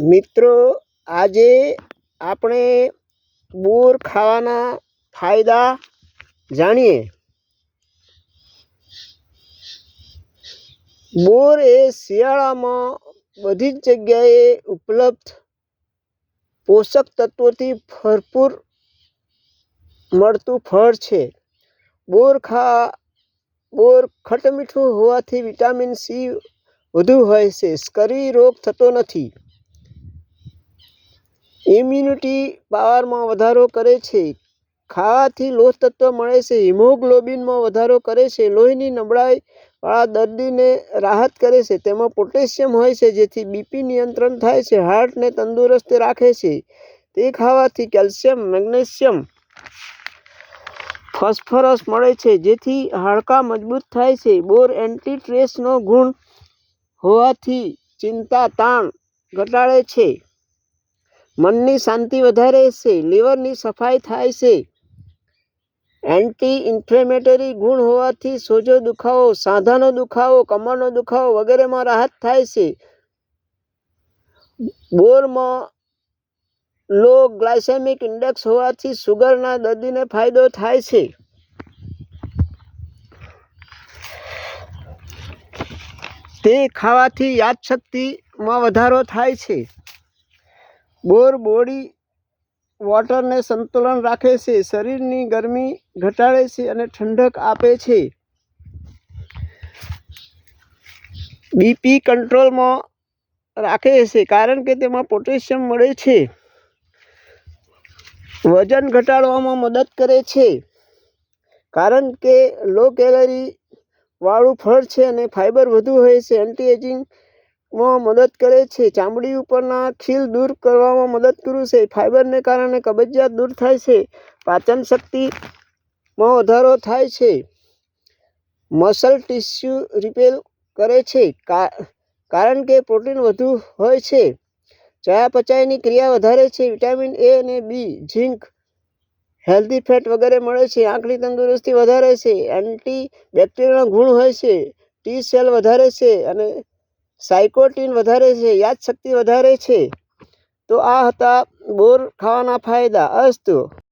મિત્રો, આજે આપણે બોર ખાવાના ફાયદા જાણીએ. બોર એ શિયાળામાં બધી જ જગ્યાએ ઉપલબ્ધ પોષક તત્વોથી ભરપૂર મળતું ફળ છે. બોર ખા, બોર ખટમીઠું હોવાથી વિટામિન સી વધુ હોય છે. સ્કરી રોગ થતો નથી. ઇમ્યુનિટી પાવરમાં વધારો કરે છે. ખાવાથી લોહ તત્વ મળે છે. હિમોગ્લોબિનમાં વધારો કરે છે. લોહીની નબળાઈવાળા દર્દીને રાહત કરે છે. તેમાં પોટેશિયમ હોય છે, જેથી બીપી નિયંત્રણ થાય છે. હાર્ટને તંદુરસ્ત રાખે છે. તે ખાવાથી કેલ્શિયમ, મેગ્નેશિયમ, ફોસ્ફરસ મળે છે, જેથી હાડકાં મજબૂત થાય છે. બોર એન્ટીટ્રેસનો ગુણ હોવાથી ચિંતા તાણ ઘટાડે છે. મનની શાંતિ વધારે છે, લીવરની સફાઈ થાય છે. એન્ટી ઇન્ફ્લેમેટરી ગુણ હોવાથી સોજો દુખાવો, સાંધાનો દુખાવો, કમરનો દુખાવો વગેરેમાં રાહત થાય છે. બોરમાં લો ગ્લાયસેમિક ઇન્ડેક્સ હોવાથી સુગરના દર્દીને ફાયદો થાય છે. તે ખાવાથી યાદશક્તિમાં વધારો થાય છે. બોર બોડી વોટરને સંતુલન રાખે છે. શરીરની ગરમી ઘટાડે છે અને ઠંડક આપે છે. બીપી કંટ્રોલમાં રાખે છે કારણ કે તેમાં પોટેશિયમ મળે છે. વજન ઘટાડવામાં મદદ કરે છે. કારણ કે લો કેલરી વાળું ફળ છે અને ફાઇબર વધુ હોય છે. એન્ટી એજિંગમાં મદદ કરે છે. ચામડી ઉપરના ખીલ દૂર કરવામાં મદદ કરું છે. ફાઇબરને કારણે કબજિયાત દૂર થાય છે. પાચન શક્તિમાં વધારો થાય છે. મસલ ટિશ્યુ રિપેર કરે છે. કારણ કે પ્રોટીન વધુ હોય છે. ચયાપચયની ક્રિયા વધારે છે. વિટામિન એ અને બી, ઝીંક, હેલ્ધી ફેટ વગેરે મળે છે. આંખની તંદુરસ્તી વધારે છે. એન્ટી બેક્ટેરિયલના ગુણ હોય છે. ટી સેલ વધારે છે અને સાયકોટીન વધારે છે યાદશક્તિ વધારે છે. તો આ હતા બોર ખાવાના ફાયદા. અસ્તુ.